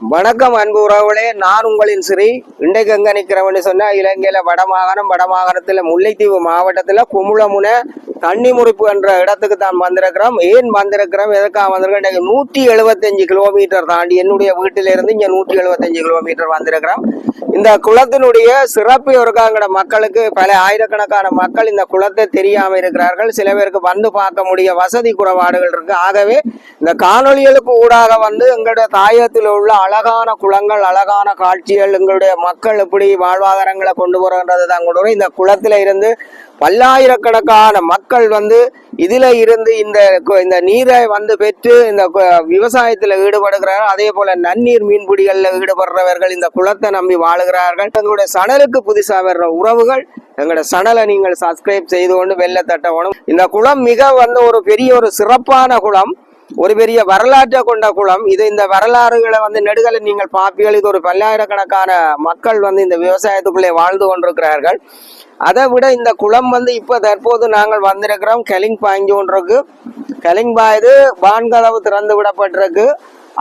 வணக்கம் அன்பு உறவுகளே நான் உங்களின் ஸ்ரீ இன்றைக்கு எங்க நிக்கிறவன்னு சொன்னா இலங்கையில வடமாகாணம் வடமாகாணத்துல முல்லைத்தீவு மாவட்டத்துல குமுளமுனை தண்ணி முறிப்பு என்ற இடத்துக்கு தான் வந்திருக்கிறோம். ஏன் வந்திருக்கிறோம்? எதற்காக வந்திருக்கிறோம்? இன்றைக்கு நூற்றி எழுபத்தஞ்சு கிலோமீட்டர் தாண்டி என்னுடைய வீட்டிலிருந்து இங்க நூற்றி எழுபத்தஞ்சு கிலோமீட்டர் வந்திருக்கிறோம். இந்த குளத்தினுடைய சிறப்பு இருக்காங்கிற மக்களுக்கு பல ஆயிரக்கணக்கான மக்கள் இந்த குளத்தை தெரியாம இருக்கிறார்கள். சில பேருக்கு வந்து பார்க்க முடிய வசதி குறைபாடுகள் இருக்கு. ஆகவே இந்த காணொளிகளுக்கு ஊடாக வந்து எங்களுடைய தாயத்தில் உள்ள அழகான குளங்கள் அழகான காட்சிகள் எங்களுடைய மக்கள் எப்படி வாழ்வாதாரங்களை கொண்டு போறன்றது தான் கொண்டு வரும். இந்த குளத்துல இருந்து பல்லாயிரக்கணக்கான மக்கள் வந்து இதுல இருந்து இந்த இந்த நீரை வந்து பெற்று இந்த விவசாயத்தில் விவசாயத்துல ஈடுபடுகிறார்கள். அதே போல நன்னீர் மீன்பிடிகள்ல ஈடுபடுறவர்கள் இந்த குளத்தை நம்பி வாழுகிறார்கள். எங்களுடைய சணலுக்கு புதுசா வர்ற உறவுகள் எங்களோட சணலை நீங்கள் சப்ஸ்கிரைப் செய்து கொண்டு வெள்ள தட்டவணும் இந்த குளம் மிக வந்து ஒரு பெரிய ஒரு சிறப்பான குளம். ஒரு பெரிய வரலாற்றை கொண்ட குளம். இது இந்த வரலாறுகளை வந்து நெடுகளை நீங்கள் பார்ப்பீர்கள். இது ஒரு பல்லாயிரக்கணக்கான மக்கள் வந்து இந்த விவசாயத்துக்குள்ளே வாழ்ந்து கொண்டிருக்கிறார்கள். அதை விட இந்த குளம் வந்து இப்போ தற்போது நாங்கள் வந்திருக்கிறோம். கெலிங் பாய்ஞ்சு ஒன்றுக்கு கெலிங் பாயுது வான்கதவு திறந்து விடப்பட்டிருக்கு.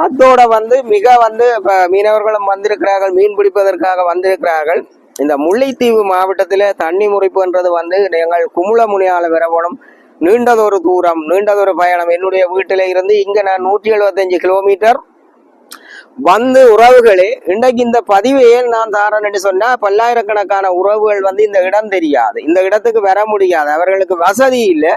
அதோட வந்து மிக வந்து இப்போ மீனவர்களும் வந்திருக்கிறார்கள். மீன் பிடிப்பதற்காக வந்திருக்கிறார்கள். இந்த முல்லைத்தீவு மாவட்டத்தில் தண்ணி முறிப்புன்றது வந்து எங்கள் குமுளமுனையால வரப்படும் நீண்டதொரு தூரம் நீண்டதொரு பயணம். என்னுடைய வீட்டில இருந்து இங்க நான் நூற்றி எழுபத்தஞ்சு கிலோமீட்டர் வந்து உறவுகளே இன்றைக்கு இந்த பதிவு ஏன் நான் தாரேன்னு சொன்னா பல்லாயிரக்கணக்கான உறவுகள் வந்து இந்த இடம் தெரியாது. இந்த இடத்துக்கு வர முடியாது. அவர்களுக்கு வசதி இல்லை.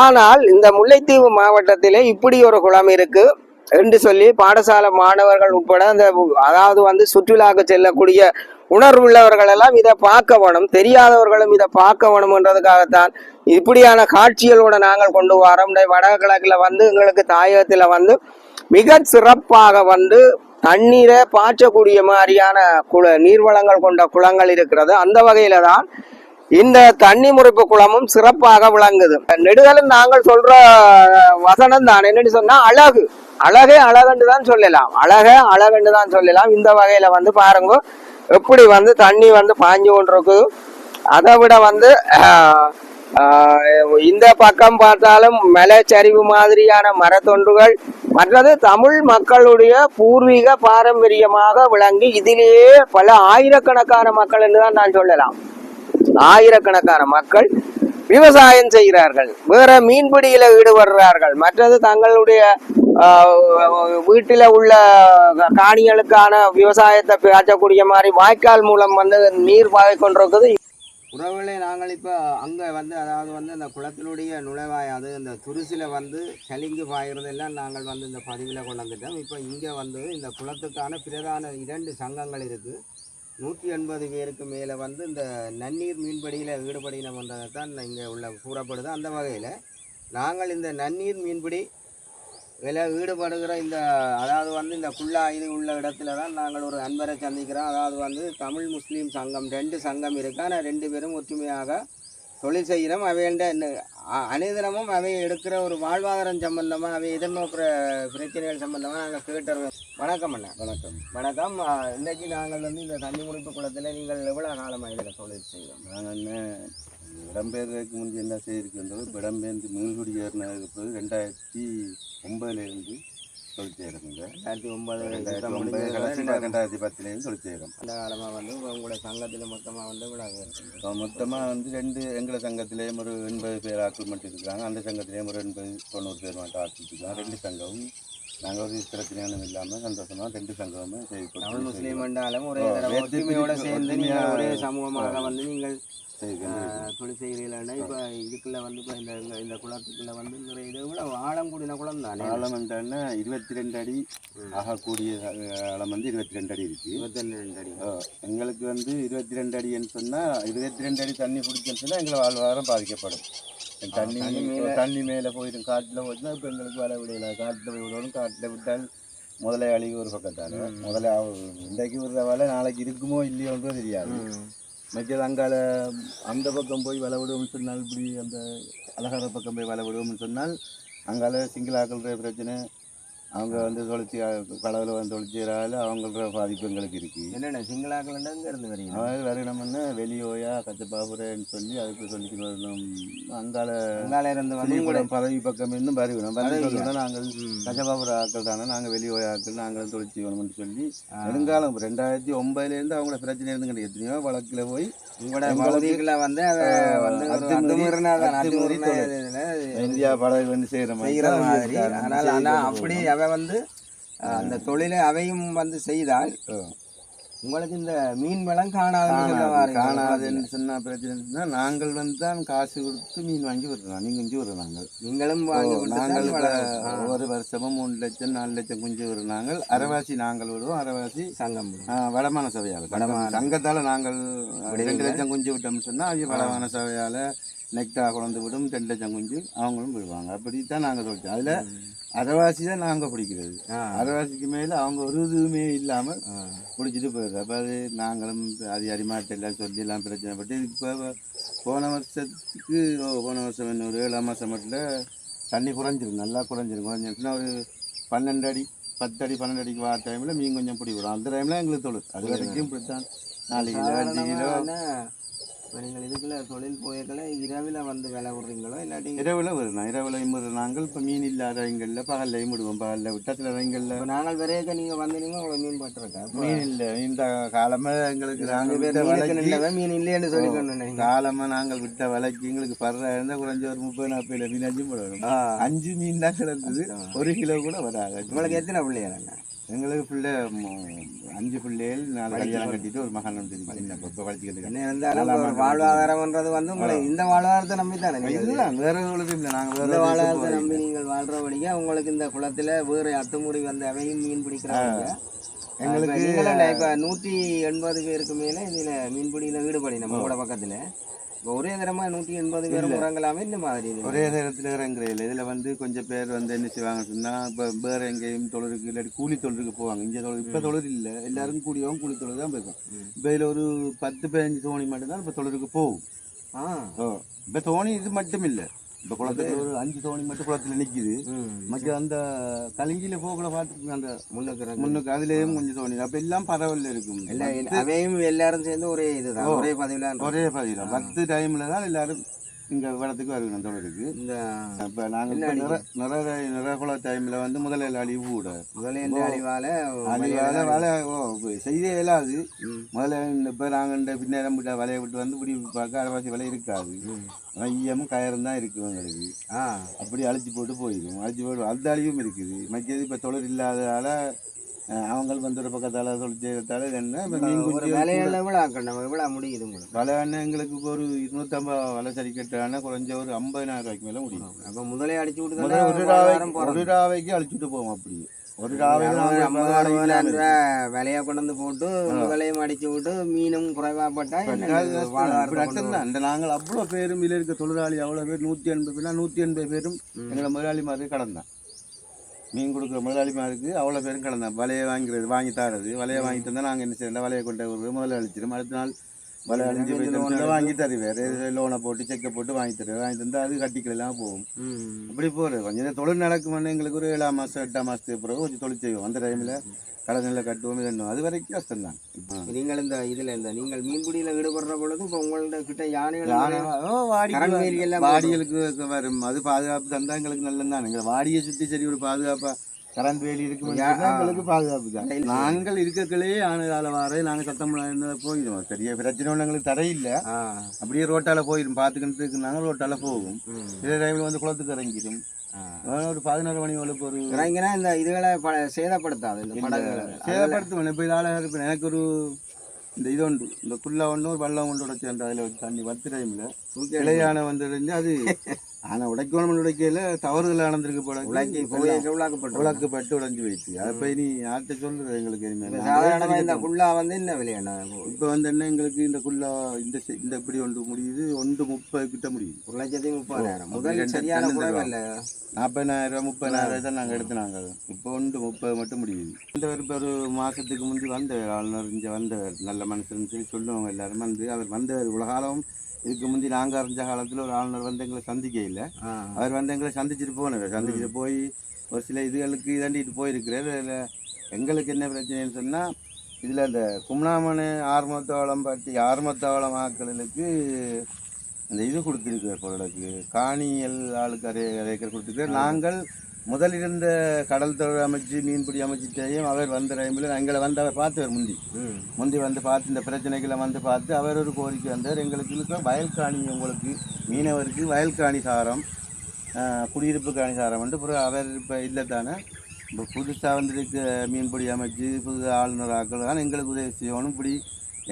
ஆனால் இந்த முல்லைத்தீவு மாவட்டத்திலே இப்படி ஒரு குளம் இருக்கு. என்று சொல்லி பாடசாலை மாணவர்கள் உட்பட அந்த அதாவது வந்து சுற்றுலாவுக்கு செல்லக்கூடிய உணர்வுள்ளவர்கள் எல்லாம் இதை பார்க்க வேணும் தெரியாதவர்களும் இதை பார்க்க வேணும்ன்றதுக்காகத்தான் இப்படியான காட்சிகளோட நாங்கள் கொண்டு வரோம். வடகிழக்கில் வந்து எங்களுக்கு தாயகத்தில் வந்து மிக சிறப்பாக வந்து தண்ணீரை பாய்ச்சக்கூடிய மாதிரியான குள நீர்வளங்கள் கொண்ட குளங்கள் இருக்கிறது. அந்த வகையில தான் இந்த தண்ணி முறைப்பு குளமும் சிறப்பாக விளங்குது. நெடுதலும் நாங்கள் சொல்ற வசனம் தான். என்னன்னு சொன்னா அழகு. அழகே அழகுன்னு தான் சொல்லலாம். அழகே அழகுன்னு தான் சொல்லலாம். இந்த வகையில வந்து பாருங்க எப்படி வந்து தண்ணி வந்து பாஞ்சு கொண்டிருக்கு. அதை விட வந்து இந்த பக்கம் பார்த்தாலும் மலைச்சரிவு மாதிரியான மரத்தொன்றுகள் மற்றது தமிழ் மக்களுடைய பூர்வீக பாரம்பரியமாக விளங்கி இதிலேயே பல ஆயிரக்கணக்கான மக்கள் என்று தான் நான் சொல்லலாம். ஆயிரக்கணக்கான மக்கள் விவசாயம் செய்கிறார்கள். வேற மீன்பிடியில ஈடுபடுறார்கள். மற்றது தங்களுடைய வீட்டில உள்ள காணிகளுக்கான விவசாயத்தை பேசக்கூடிய மாதிரி வாய்க்கால் மூலம் வந்து நீர் பாய் கொண்டிருக்குது. உறவுகளை நாங்கள் இப்போ அங்கே வந்து அதாவது வந்து அந்த குளத்தினுடைய நுழைவாய் அது இந்த துருசில வந்து கலிங்கு பாயிறதெல்லாம் நாங்கள் வந்து இந்த பதிவில் கொண்டு வந்துட்டோம். இப்போ இங்கே வந்து இந்த குளத்துக்கான பிரதான இரண்டு சங்கங்கள் இருக்குது நூற்றி எண்பது பேருக்கு மேலே வந்து இந்த நன்னீர் மீன்பிடியில் ஈடுபடினம்ன்றதை தான் இங்கே உள்ள கூறப்படுது. அந்த வகையில் நாங்கள் இந்த நன்னீர் மீன்பிடி விலை ஈடுபடுகிற இந்த அதாவது வந்து இந்த குள்ளா இது உள்ள இடத்துல தான் நாங்கள் ஒரு நண்பரை சந்திக்கிறோம். அதாவது வந்து தமிழ் முஸ்லீம் சங்கம் ரெண்டு சங்கம் இருக்குது ஆனால் ரெண்டு பேரும் ஒற்றுமையாக தொழில் செய்கிறோம் அவைண்ட அனைதினமும் அவை எடுக்கிற ஒரு வாழ்வாதாரம் சம்பந்தமாக அவை எதிர்நோக்கிற பிரச்சனைகள் சம்பந்தமாக நாங்கள் கேட்டுருவோம் வணக்கம் அண்ணா. வணக்கம். வணக்கம். அஹ், இன்னைக்கு நாங்கள் வந்து இந்த தண்ணி முடிப்பு குளத்தில் நீங்கள் எவ்வளோ காலமாக இதில் தொழில் செய்கிறோம் நாங்கள் என்ன இடம்பெயர்றதுக்கு முந்தி என்ன செய்திருக்கின்றது இடம்பெயர்ந்து மீன்குடி ஏறினதுக்கு பிறகு ரெண்டாயிரத்தி ஒன்பதுலேருந்து தொழில் செய்கிறோங்க ரெண்டாயிரத்தி ஒன்பது ரெண்டாயிரத்தி ஒன்பது கடைசி ரெண்டாயிரத்தி பத்துலேருந்து தொழில் செய்கிறோம் அந்த காலமாக வந்து உங்களோட சங்கத்தில் மொத்தமாக வந்து இருக்குது மொத்தமாக வந்து ரெண்டு எங்களை சங்கத்திலேயும் ஒரு எண்பது பேர் ஆட்கள் மட்டும் இருக்கிறாங்க. அந்த சங்கத்திலேயும் ஒரு எண்பது தொண்ணூறு பேர் மட்டும் இருக்காங்க ரெண்டு சங்கமும் நாங்கள் ஒரு பிரச்சனையானும் இல்லாமல் சந்தோஷமாக ரெண்டு சங்கமுமே தமிழ் முஸ்லீம் என்றாலும் ஒரே ஒற்றுமையோட சேர்ந்து நீங்கள் ஒரே சமூகமாக வந்து நீங்கள் தொழில் செய்கிறீங்களா இப்போ இதுக்குள்ள வந்து இப்போ இந்த இந்த- குளத்துக்குள்ள வந்து நிறைய இது கூட ஆழம் கூடின குளம் தானே? ஆழம் என்றால் இருபத்தி ரெண்டு அடி ஆகக்கூடிய ஆழம் வந்து இருபத்தி ரெண்டு அடி இருக்குது இருபத்தி ரெண்டு அடி. எங்களுக்கு வந்து இருபத்தி ரெண்டு அடின்னு சொன்னால் இருபத்தி ரெண்டு அடி தண்ணி பிடிச்சுன்னு சொன்னால் எங்களை வாழ்வாதாரம் பாதிக்கப்படும். தண்ணி தண்ணி மேலே. போயிடும் காட்டில் போச்சுன்னா இப்போ எங்களுக்கு வர விடையில காட்டில் போய் விடணும் காட்டில் விட்டால் முதலாளி ஒரு பக்கத்தால் முதல்ல இன்றைக்கு விடுற வேலை நாளைக்கு இருக்குமோ இல்லையோன்றோ தெரியாது. மற்றது அங்கால அந்த பக்கம் போய் வலை விடுவோம்னு சொன்னால் இப்படி அந்த அழகார பக்கம் போய் வலை விடுவோம்னு சொன்னால் அங்கால சிங்கிளாக்கள் பிரச்சனை அவங்க வந்து தொழிற்சி கடவுளை வந்து தொழிற்சியறால அவங்களோட பாதிப்பு எங்களுக்கு இருக்கு என்னென்ன சிங்களாக்கள் எங்க இருந்து வரீங்க அதாவது வரணும்னு வெளியோயா கச்சப்பாபுரன்னு சொல்லி அதுக்கு சொல்லிட்டு வரணும் அங்கால அங்கால இருந்து வந்து பதவி பக்கம் இன்னும் வருகிறோம் வந்து நாங்கள். கச்சப்பாபுர ஆட்கள் தானே நாங்கள் வெளியோய ஆட்கள் நாங்கள் தொழிற்சி வேணும்னு சொல்லி. நெடுங்காலம் ரெண்டாயிரத்தி ஒன்பதுலேருந்து அவங்களோட பிரச்சனை இருந்துங்க எத்தனையோ வழக்கில் போய் உங்களோட வந்து இந்தியா படகு வந்து செய்கிற மாதிரி. ஆனால் அப்படி. அவ வந்து அந்த தொழிலை அவையும் வந்து செய்தால். உங்களுக்கு இந்த மீன் வளம் காணாது. காணாதுன்னு சொன்னா பிரச்சனை நாங்கள் வந்து தான் காசு கொடுத்து மீன் வாங்கி விடுறோம் நீங்கள் குஞ்சு விடுறோம் நாங்கள் நீங்களும் நாங்கள் ஒரு வருஷமும் மூணு லட்சம் நாலு லட்சம் குஞ்சு விடுறோம் நாங்கள் அரைவாசி நாங்கள் விடுவோம். அரைவாசி சங்கம் வடமான சபையால். வடமான. சங்கத்தால் நாங்கள்? ரெண்டு லட்சம் குஞ்சு விட்டோம்னு சொன்னால் அவங்க வடமான சபையால் நெக்டா குழந்து விடும் ரெண்டு லட்சம் குஞ்சு அவங்களும் விடுவாங்க. அப்படி தான் நாங்கள் சொல்லிட்டோம் அதில் அரைவாசி தான் நாங்கள் பிடிக்கிறது. அரைவாசிக்கு மேலே அவங்க ஒரு இதுவுமே இல்லாமல். பிடிச்சிட்டு போயிடுது அப்போ அது நாங்களும் அது அரிமாட்டை எல்லாம் சொல்லி எல்லாம் பிரச்சனைப்பட்டு இப்போ போன வருஷத்துக்கு போன வருஷம் ஒரு ஏழாம் மாதம் மட்டும் தண்ணி குறைஞ்சிரும். நல்லா குறைஞ்சிரும். குறைஞ்சிருச்சுன்னா ஒரு பன்னெண்டு அடி பத்து அடி பன்னெண்டு அடிக்கு வர டைமில் மீன் கொஞ்சம் பிடி வரும் அந்த டைமில் எங்களுக்கு தொழில் அது வரைக்கும் இப்படித்தான். நாலு கிலோ அஞ்சு கிலோ. இப்ப நீங்கள் இதுக்குள்ள தொழில் போயக்கல இரவில் வந்து விலை விடுறீங்களோ இல்லாட்டி இரவில் வரும் இரவுலையும் வரும் நாங்கள் இப்போ மீன் இல்லாத இடங்களில் பகல்லையும் விடுவோம். பகலில் விட்டா சில இடங்களில் இப்போ நாங்கள் வரையக்க நீங்கள் வந்தீங்க உங்களுக்கு மீன் பட்டிருக்கா மீன் இல்லை. இந்த காலமாக எங்களுக்கு நாங்கள் மீனுக்கு விலைக்கு மீன் இல்லைன்னு சொல்லிக்கணும் காலமாக நாங்கள் விட்ட விலைக்கு எங்களுக்கு பர்ற இருந்தால் குறைஞ்ச ஒரு முப்பது நாற்பது மீன் அஞ்சு போடணும் அஞ்சு மீன் தான் கிடந்தது. ஒரு கிலோ கூட வராது. உங்களுக்கு எத்தனை பிள்ளைங்க எங்களுக்கு பிள்ளை அஞ்சு பிள்ளைகள் நாலு கல்யாணம் கட்டிட்டு ஒரு மகன் சின்ன இப்போ ஒரு வாழ்வாதாரம்ன்றது வந்து உங்களை இந்த வாழ்வாதாரத்தை நம்பி தானே இதுதான் வேற எங்களுக்கு இல்லை. நாங்கள் வேற வாழ்வாதாரத்தை. நம்பி நீங்கள் வாழ்றபடியா உங்களுக்கு இந்த குளத்துல வேறு அத்துமுறி வந்து அவையும் மீன் பிடிக்கிறாங்க. எங்களுக்கு இப்ப நூத்தி எண்பது பேருக்கு மேல இதுல மீன்பிடியில ஈடுபடி நம்ம கூட பக்கத்துல. ஒரே தரமா நூத்தி எண்பது பேரும் இறங்கலாமே இந்த மாதிரி. ஒரே நேரத்தில் இறங்குறையில் இதில் வந்து கொஞ்சம் பேர் வந்து என்ன செய்வாங்க சொன்னால் இப்போ வேறு எங்கேயும் தொழிலுக்கு இல்லாட்டி கூலி தொழிலுக்கு போவாங்க. இங்கே தொழில் இப்போ தொழில் இல்லை. எல்லாரும் கூலியவும் கூலி தொழில் தான் போயிருக்கோம். ம். இப்போ இதில் ஒரு பத்து பதினஞ்சு தோணி மட்டும்தான் இப்போ தொழிலுக்கு போகும். ஆ. இப்போ தோணி இது மட்டும் இல்லை. இப்போ குளத்துல ஒரு அஞ்சு தோணி மட்டும் குளத்துல நிற்கிது. மற்ற அந்த கலிங்கில போகல பார்த்துருக்கோங்க அந்த முன்னுக்கு. முன்னுக்கு அதுலேயும் கொஞ்சம் தோணி. அப்போ எல்லாம் பரவாயில்ல இருக்கும். அவையும் எல்லாரும் சேர்ந்து ஒரே இதுதான். ஒரே பதிவுல ஒரே பதிவில். பத்து டைமில் தான் எல்லாரும் இங்கே இடத்துக்கு வருகணும் தொழிலுக்கு இந்த இப்போ நாங்கள் நிற நிற நிறகுல டைமில் வந்து முதலில் அழிவு கூட. முதலேந்து அழிவால அழிவால வலை ஓ செய்தே இயலாது. முதல்ல இந்த இப்போ நாங்கள் இந்த பின்னேரம் விட்ட வலையை விட்டு வந்து இப்படி பார்க்க அரைவாசி வலை இருக்காது. மையமும் கயரும் தான் இருக்குது எங்களுக்கு. ஆ. அப்படி அழிச்சு போட்டு போயிடும் அழிச்சு போட்டு அந்த அழிவும் இருக்குது. மற்றது இப்போ தொழில் இல்லாததால அஹ், அவங்க வந்து ஒரு பக்கத்தால் செய்யறதால என்ன? வேலையில எவ்வளவு ஆக்கணும். எவ்வளவு முடியுது உங்களுக்கு. வலை அண்ணன் எங்களுக்கு இப்போ ஒரு இருநூத்தம்பது வலை சரி கட்டான குறைஞ்ச ஒரு ஐம்பதினாயிரம் ரூபாய்க்கு மேலே முடியும். அப்ப முதலே அடிச்சு விட்டு ஒரு ஒரு ராவைக்கு அழிச்சுட்டு போவோம் அப்படி. ஒரு விலையா கொண்டு போட்டு முதலையும் அடிச்சு விட்டு மீனும் குறைவாப்பட்டா அந்த நாங்கள் அவ்வளோ பேரும் இதில் இருக்க தொழிலாளி அவ்வளோ பேர் நூற்றி எண்பது பேர்னா நூற்றி எண்பது பேரும் எங்களை முதலாளிமாருக்கு கடந்தான். மீன் கொடுக்குற முதலாளிமாருக்கு அவ்வளோ பேரும் கடந்தான் வலையை வாங்கிறது வாங்கி தரது. வலையை வாங்கி தந்தால் நாங்கள் என்ன செய்யலாம் வலையை கொண்டு ஒரு முதல்ல அழிச்சிடும் அடுத்த நாள் வலை அழிஞ்சு போய் வாங்கி தருவேன் லோனை போட்டு செக்கை போட்டு வாங்கி தருவேன் வாங்கி தந்தால் அது கட்டிக்கலாம் போகும். அப்படி போகிறது கொஞ்சம் தொழில் நடக்கும்னு எங்களுக்கு ஒரு ஏழாம் மாதம் எட்டாம் மாதத்துக்கு பிறகு கொஞ்சம் தொழில் செய்வோம் அந்த டைமில் கடனில் கட்டுவோம் இது அது வரைக்கும் கஷ்டம்தான் இப்போ நீங்கள் இந்த இதுல இந்த நீங்கள் மீன்பிடியில ஈடுபடுற பொழுது இப்ப உங்கள்ட்ட கிட்ட யானைகள் வாடிகளுக்கு வரும் அது பாதுகாப்பு தந்தா எங்களுக்கு நல்லது தான் எங்களை வாடியை சுற்றி சரி ஒரு பாதுகாப்பா கரண்ட் வேலி ஆ. எங்களுக்கு பாதுகாப்பு தான். நாங்கள் இருக்கக்களே ஆணு கால வார நாங்கள் சத்தம் போயிடுவோம் சரியா பிரச்சனை ஒன்றும் எங்களுக்கு தடையில்லை ஆ. அப்படியே ரோட்டால போயிடும் பார்த்துக்கிட்டு இருக்குனாங்க ரோட்டால போகும். சில டைமில் வந்து குளத்துக்கு இறங்கிடும். ஒரு பதினாறு மணி வரைக்கும் ஒரு இறங்கினா இந்த இதுகளை ப- சேதப்படுத்தாது இந்த படங்களை சேதப்படுத்துவேன் இப்போ இதால இருப்பேன் எனக்கு ஒரு இந்த இது உண்டு. இந்த குள்ள ஒன்று ஒரு வல்லம் ஒன்று உடைச்சு அதில் தண்ணி வத்து டைமில் இலையான வந்துருந்து அது ஆனால் உடைக்கணும் உடைக்கையில் தவறுதல் நடந்திருக்கு போல உலக்கி போய் உலாக்கப்பட்டு உலக்கு பட்டு உடைஞ்சு போயிடுச்சு. அதை போய் நீ யார்கிட்ட சொல்றது எங்களுக்கு இனிமேல் சாதாரணமா இந்த குள்ளா வந்து என்ன விலையாண்ணா இப்போ வந்து என்ன எங்களுக்கு இந்த குள்ளா இந்த இந்த இப்படி ஒன்று முடியுது. ஒன்று முப்பது கிட்ட முடியுது. ஒரு லட்சத்தி முப்பதாயிரம். முதல் சரியான நாற்பதாயிரம் முப்பதாயிரம் தான் நாங்கள் எடுத்துனாங்க. இப்போ ஒன்று முப்பது மட்டும் முடியுது. இந்த இப்போ ஒரு மாதத்துக்கு முந்தி வந்தவர் ஆளுநர் இங்கே வந்தவர் நல்ல மனுஷன் சொல்லி சொல்லுவாங்க எல்லாரும். வந்து அவர் வந்தவர் இவ்வளோ காலம் இதுக்கு முந்தி நாங்கள் அறிஞ்ச காலத்தில் ஒரு ஆளுநர் வந்து எங்களை சந்திக்க இல்லை அவர் வந்து எங்களை சந்திச்சுட்டு போனார் சந்திச்சுட்டு போய் ஒரு சில இதுகளுக்கு இதாண்டிட்டு போயிருக்கிறார். அதில் எங்களுக்கு என்ன பிரச்சனைன்னு சொன்னால் இதில் இந்த கும்னாமனு ஆர்மத்தோளம் பற்றி ஆர்மத்தோளம் ஆக்களுக்கு அந்த இது கொடுத்துருக்கார் பொருளுக்கு காணியல் ஆளுக்கு அதே ஏக்கர் கொடுத்துருக்கார் நாங்கள் முதல் இருந்த கடல் தொழில் அமைச்சு மீன்பிடி அமைச்சிட்டையும் அவர் வந்த டைமில் எங்களை வந்து அவர் பார்த்தவர் முந்தி. முந்தி வந்து பார்த்து இந்த பிரச்சனைகளை வந்து பார்த்து அவர் ஒரு கோரிக்கை வந்தார். எங்களுக்கு இருக்க வயல் காணி உங்களுக்கு மீனவருக்கு வயல் காணி சாரம் குடியிருப்பு காணி சாரம் வந்து அப்புறம் அவர் இப்போ இல்லை தானே. இப்போ புதுசாக வந்திருக்க மீன்பிடி அமைச்சு புது ஆளுநர் ஆக்கள் தான் எங்களுக்கு உதவி செய்யணும். இப்படி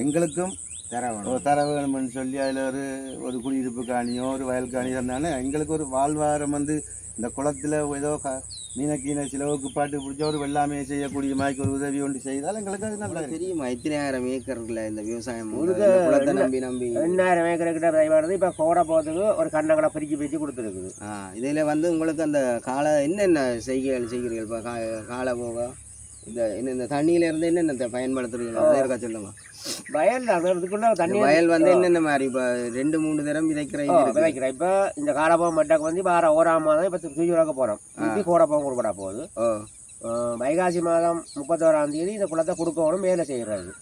எங்களுக்கும் தர வேணும் ஒரு தர வேணும்னு சொல்லி அதில் ஒரு ஒரு குடியிருப்பு காணியோ ஒரு வயல் காணியோ இருந்தானே எங்களுக்கு ஒரு வாழ்வாரம் வந்து இந்த குளத்தில் ஏதோ க மீன கீன சிலவுக்கு பாட்டு பிடிச்ச ஒரு வெள்ளாமையை செய்யக்கூடிய மாதிரி ஒரு உதவி ஒன்று செய்தால் எங்களுக்கு அது நல்லா. தெரியுமா? எத்தனாயிரம் ஏக்கர்ல இந்த விவசாயம் குளத்தை நம்பி நம்பி. ரெண்டாயிரம் ஏக்கர் கிட்ட வருது இப்போ கோடை போகிறதுக்கு ஒரு கண்ணங்களை பிரித்து பிரித்து கொடுத்துருக்குது. ஆ இதில் வந்து உங்களுக்கு அந்த காலை என்னென்ன செய்கைகள் செய்கிறீர்கள்? இப்போ கா காலை போக இந்த என்ன இந்த தண்ணியில இருந்து என்னென்ன பயன்படுத்துறீங்க அதை இருக்கா சொல்லுங்க. வயல் அதுக்குள்ள தண்ணி வயல் வந்து என்னென்ன மாதிரி? இப்போ ரெண்டு மூணு தரம் விதைக்கிற. விதைக்கிறேன் இப்போ இந்த காலப்போம் மட்டாக்கு வந்து வார ஓராம் மாதம் இப்போ தூஜுராக்க போகிறோம் திருப்பி கோடப்போம் கொடுக்கடா போகுது. வைகாசி மாதம் முப்பத்தோராம் தேதி இந்த குளத்தை கொடுக்கணும் வேலை இந்த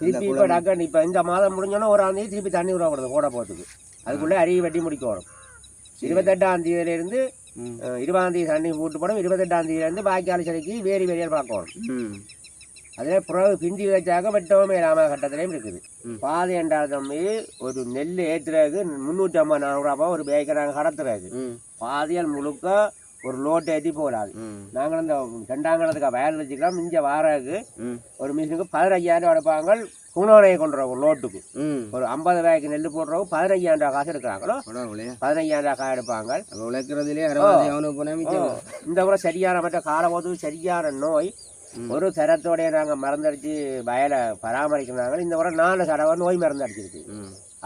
திருப்பி இப்போ டாக்டர் இப்போ இந்த மாதம் முடிஞ்சோன்னா ஓராம் தேதி திருப்பி தண்ணி விடக்கூடாது கோடை போகிறதுக்கு அதுக்குள்ளே அரிய வெட்டி முடிக்கணும் இருபத்தெட்டாம் தேதியிலேருந்து. இருபதாம் தேதி தண்ணி போட்டு போடும் இருபத்தெட்டாம் தேதியிலேருந்து பாக்கியாளி சிலைக்கு வேரி வேரியால் பார்க்கணும் ம் அதில் பிறகு பிந்தி வச்சாக்க வெட்டவும் ராம கட்டத்திலையும் இருக்குது. பாதை என்றால் தம்பி ஒரு நெல் ஏற்றுறதுக்கு முந்நூற்றி ஐம்பது நானூறுரூபா ஒரு பேக்கை நாங்கள் கடத்துறது ம். பாதியால் முழுக்க ஒரு லோட்டை ஏற்றி ம். நாங்கள் இந்த ரெண்டாங்கணத்துக்கு வயல் வச்சுக்கலாம். இங்கே வாரதுக்கு ம். ஒரு மிஷினுக்கு பதினஞ்சாயிரம் எடுப்பாங்க. குணோனையை கொண்டு வரோம் ஒரு லோட்டுக்கு. ஒரு ஐம்பது ரூபாய்க்கு நெல் போடுறவங்க பதினஞ்சாயிரம் ரூபா காசு எடுக்கிறாங்களோ? பரவாயில்லையே பதினஞ்சாயிரம் ரூபா காசு எடுப்பாங்க. உழைக்கிறதுலே இந்த கூட சரியான மற்ற காலபோது சரியான நோய். ஒரு தரத்தோடைய நாங்கள் மருந்தடிச்சு வயலை பராமரிக்கிறாங்க இந்த முறை நாலு தடவை நோய் மருந்து அடிச்சிருக்கு.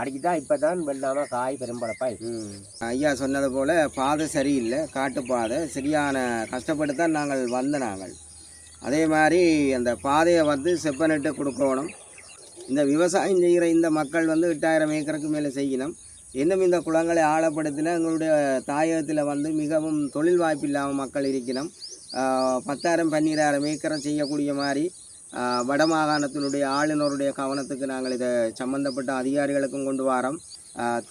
அடிச்சுட்டா இப்போ தான் வெள்ளாமல் காய் ம். ஐயா சொன்னது போல் பாதை சரியில்லை காட்டுப்பாதை சரியான கஷ்டப்பட்டு தான் நாங்கள் வந்த நாங்கள். அதே மாதிரி அந்த பாதையை வந்து செப்பனிட்டு கொடுக்கணும். இந்த விவசாயம் செய்கிற இந்த மக்கள் வந்து எட்டாயிரம் ஏக்கருக்கு மேலே செய்யணும். இன்னும் இந்த குளங்களை ஆழப்படுத்தின எங்களுடைய தாயகத்தில் வந்து மிகவும் தொழில் வாய்ப்பு இல்லாமல் மக்கள் இருக்கணும். பத்தாயிரம் பன்னிராயிரம் ஏக்கரை செய்யக்கூடிய மாதிரி வடமாகாணத்தினுடைய ஆளுநருடைய கவனத்துக்கு நாங்கள் இதை சம்பந்தப்பட்ட அதிகாரிகளுக்கும் கொண்டு வரோம்.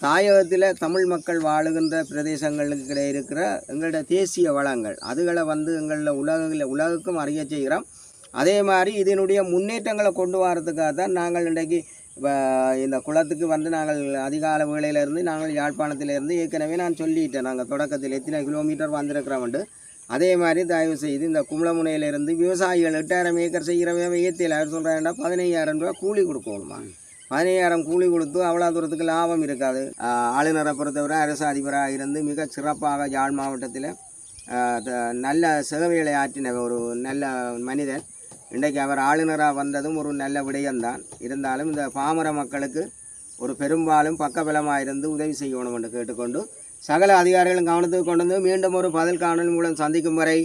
தாயகத்தில் தமிழ் மக்கள் வாழுகின்ற பிரதேசங்களுக்கு இருக்கிற எங்களுடைய தேசிய வளங்கள் அதுகளை வந்து எங்களில் உலகில் உலகுக்கும் அறிய செய்கிறோம். அதே மாதிரி இதனுடைய முன்னேற்றங்களை கொண்டு வரதுக்காக தான் நாங்கள் இன்றைக்கு இப்போ இந்த குளத்துக்கு வந்து நாங்கள் அதிகால வேளையிலேருந்து நாங்கள் யாழ்ப்பாணத்திலேருந்து ஏற்கனவே நான் சொல்லிட்டேன். நாங்கள் தொடக்கத்தில் எத்தனை கிலோமீட்டர் வந்திருக்கிறோம்ட்டு அதே மாதிரி தயவு செய்து இந்த கும்பலமுனையிலிருந்து விவசாயிகள் எட்டாயிரம் ஏக்கர் செய்கிற ஏற்றியில் அவர் சொல்கிறாருன்னா பதினையாயிரம் ரூபா கூலி கொடுக்கணுமா? பதினையாயிரம் கூலி கொடுத்து அவ்வளோ தூரத்துக்கு லாபம் இருக்காது. ஆளுநரை பொறுத்தவரை அரசு அதிபராக இருந்து மிக சிறப்பாக யாழ் மாவட்டத்தில் த- நல்ல சேவைகளை ஆற்றின ஒரு நல்ல மனிதன் இன்றைக்கு அவர் ஆளுநராக வந்ததும் ஒரு நல்ல விடயம்தான். இருந்தாலும் இந்த பாமர மக்களுக்கு ஒரு பெரும்பாலும் பக்கபலமாக இருந்து உதவி செய்யணும் என்று கேட்டுக்கொண்டு சகல அதிகாரிகளும் கவனத்துக்கு கொண்டு வந்து மீண்டும் ஒரு பதில் காணொலி மூலம் சந்திக்கும் வரை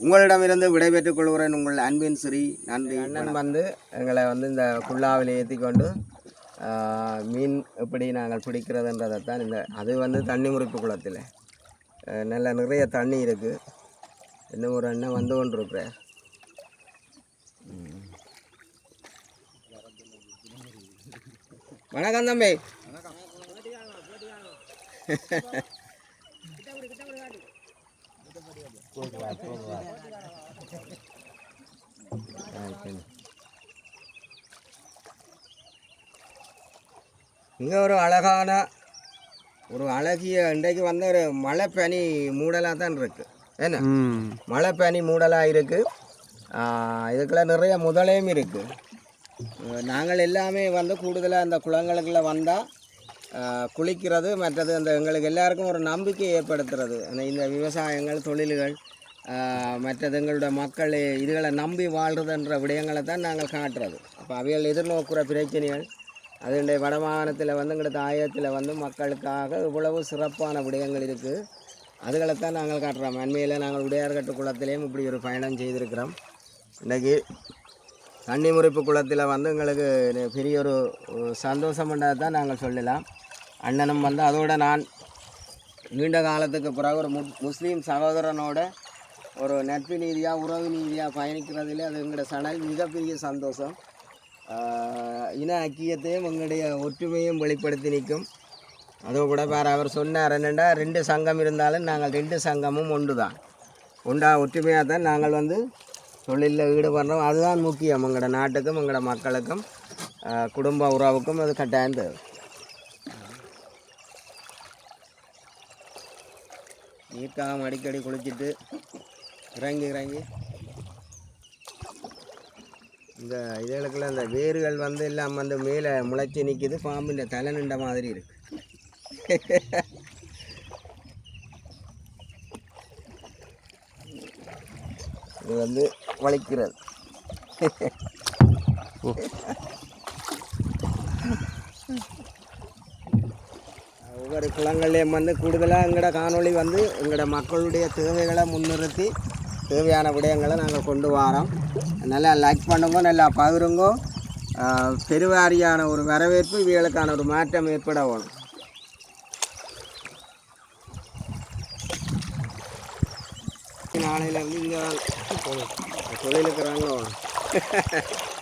உங்களிடமிருந்து விடைபெற்றுக் கொள்கிறேன் உங்கள் அன்பின் ஸ்ரீ. நன்றி. அண்ணன் வந்து எங்களை வந்து இந்த குல்லாவில் ஏற்றி கொண்டு மீன் எப்படி நாங்கள் பிடிக்கிறதுன்றதை தான் இந்த அது வந்து தண்ணி முறிப்பு குளத்தில். நல்ல நிறைய தண்ணி இருக்குது இன்னும் ஒரு அண்ணன் வந்து கொண்டு இருக்கிறார் வணக்கம் தம்பி. இங்கே ஒரு அழகான ஒரு அழகிய இன்றைக்கு வந்து ஒரு மழை பனி மூடலாக தான் இருக்குது என்ன? மழை பனி மூடலாக இருக்குது இதுக்குள்ள நிறைய முதலையும் இருக்குது நாங்கள் எல்லாமே வந்து கூடுதலாக இந்த குளங்களுக்குள்ள வந்தால் குளிக்கிறது மற்றது அந்த எங்களுக்கு எல்லாருக்கும் ஒரு நம்பிக்கை ஏற்படுத்துறது. அந்த இந்த விவசாயங்கள் தொழில்கள் மற்றது எங்களோட மக்கள் இதுகளை நம்பி வாழ்கிறதுன்ற விடயங்களை தான் நாங்கள் காட்டுறது. அப்போ அவைகள் எதிர்நோக்குற பிரச்சனைகள் அதனுடைய வடமாகாணத்தில் வந்து எங்களுக்கு ஆயத்தில் வந்து மக்களுக்காக இவ்வளவு சிறப்பான விடயங்கள் இருக்குது அதுகளை தான் நாங்கள் காட்டுறோம். அண்மையில் நாங்கள் உடையார்கட்டு குளத்திலையும் இப்படி ஒரு பயணம் செய்திருக்கிறோம். இன்றைக்கி தண்ணி முறிப்பு குளத்தில் வந்து எங்களுக்கு பெரிய ஒரு ஒரு சந்தோஷம் தான் நாங்கள் சொல்லலாம். அண்ணனும் வந்து அதோடு நான் நீண்ட காலத்துக்கு பிறகு ஒரு மு- முஸ்லீம் சகோதரனோட ஒரு நட்பு நீதியாக உறவு நீதியாக பயணிக்கிறதுல அது எங்களோட சனல் மிகப்பெரிய சந்தோஷம். இன ஐக்கியத்தையும் எங்களுடைய ஒற்றுமையும் வெளிப்படுத்தி நிற்கும். அதோ கூட வேறு அவர் சொன்னார் என்னென்னா ரெண்டு சங்கம் இருந்தாலும் நாங்கள் ரெண்டு சங்கமும் ஒன்று தான் ஒன்றா ஒற்றுமையாக தான் நாங்கள் வந்து தொழிலில் ஈடுபடுறோம். அதுதான் முக்கியம் எங்களோட நாட்டுக்கும் எங்களோட மக்களுக்கும் குடும்ப உறவுக்கும் அது கட்டாயம் தேவை. நீர்க்காகம் அடிக்கடி குளிச்சுட்டு. இறங்கி இறங்கி. இந்த இதுகளுக்குள்ள இந்த வேர்கள் வந்து எல்லாம் வந்து மேலே முளைச்சி நிற்கிது பாம்பின் தலை நின்ற மாதிரி இருக்கு. இது வந்து வலிக்கிறது. ஒரு குளங்கள்லேயும் வந்து கூடுதலாக எங்களோட காணொளி வந்து எங்களோட மக்களுடைய தேவைகளை முன்னிறுத்தி தேவையான விடயங்களை நாங்கள் கொண்டு வரோம். நல்லா லைக் பண்ணுங்க நல்லா பகிருங்க. பெருவாரியான ஒரு வரவேற்பு இவர்களுக்கான ஒரு மாற்றம் ஏற்பட வேணும். நாளையில இங்கே தொழிலுக்குறாங்க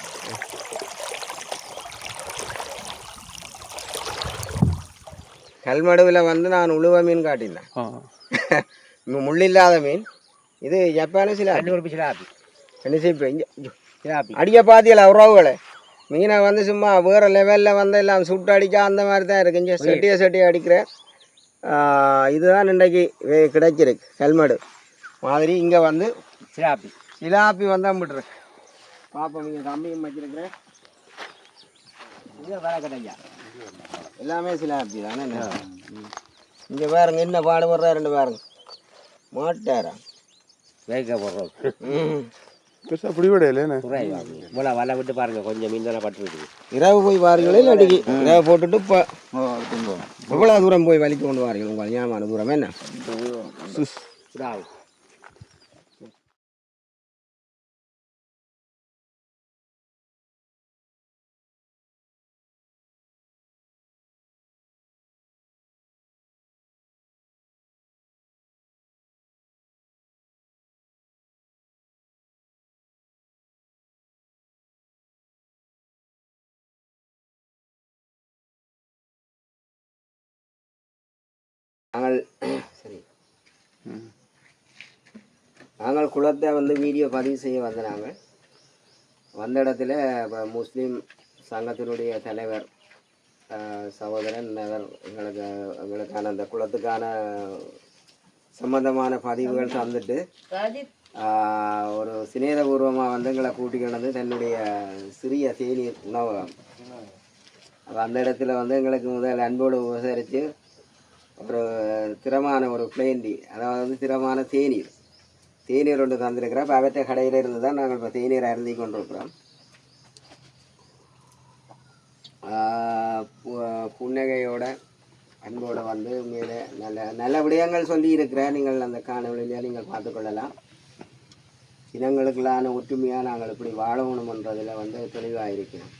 கல்மடுவில் வந்து நான் உழுவ மீன் காட்டினேன். மு- முள்ளில்லாத மீன். இது ஜப்பானு சில இப்போ இங்கே சிலாப்பி அடிக்க பாத்தியல உறவுகளை. மீனை வந்து சும்மா வேறு லெவலில் வந்து எல்லாம் சுட்டு அடிக்க அந்த மாதிரி தான் இருக்கு. இங்கே செட்டியை செட்டியை அடிக்கிற ஆஹ் இதுதான் இன்றைக்கு கிடைச்சிருக்கு ஹெல்மெட்டு மாதிரி இங்கே வந்து சிலாப்பி சிலாப்பி வந்து அம்பிட்டுருக்கு பாப்போம் இங்கே கம்பியும் வச்சிருக்கிறேன். இது வளர்க்கட்டையா எல்லாமே சிலாப்பி தானே இங்கே பாருங்க என்ன பாடுபடுறா ரெண்டு பாருங்க. மாட்டாரா வேக போடுறோம். ம் பெருசா பிடிபடையில குறை இவ்வளோ வலை விட்டு பாருங்க கொஞ்சம் மீன் தானே பட்டுருக்குது இரவு போய் வாரீங்களே இல்லாட்டிக்கு இரவு போட்டுட்டு இப்போ எவ்வளோ தூரம் போய் வலிக்கு கொண்டு வாரீங்க உங்கள் ஞாபகம் தூரம் என்ன? நாங்கள் சரி. நாங்கள் குளத்தை வந்து வீடியோ பதிவு செய்ய வந்த நாங்கள் வந்த இடத்துல இப்போ முஸ்லீம் சங்கத்தினுடைய தலைவர் சகோதரன் அவர் எங்களுக்கு எங்களுக்கான அந்த குளத்துக்கான சம்பந்தமான பதிவுகள் தந்துட்டு ஒரு சிநேகபூர்வமாக வந்து எங்களை கூட்டிக்கிட்டு வந்து தன்னுடைய சிறிய தேநீர் உணவகம். அந்த இடத்துல வந்து எங்களுக்கு முதல் அன்போடு உபசரித்து அப்புறம் திறமான ஒரு பிளேண்டி அதாவது திறமான தேநீர். தேநீர் ஒன்று தந்திருக்கிறோம். இப்போ அவற்றை கடையில் இருந்து தான் நாங்கள் இப்போ தேநீர் அருந்தி கொண்டிருக்கிறோம். பு- புன்னகையோட அன்போட வந்து மேலே நல்ல நல்ல விடயங்கள் சொல்லி இருக்கிறேன் நீங்கள் அந்த காணொலியிலே நீங்கள் பார்த்துக்கொள்ளலாம் இனங்களுக்கெல்லான ஒற்றுமையாக நாங்கள் இப்படி வாழணுமன்றதில் வந்து தெளிவாக இருக்கிறோம்.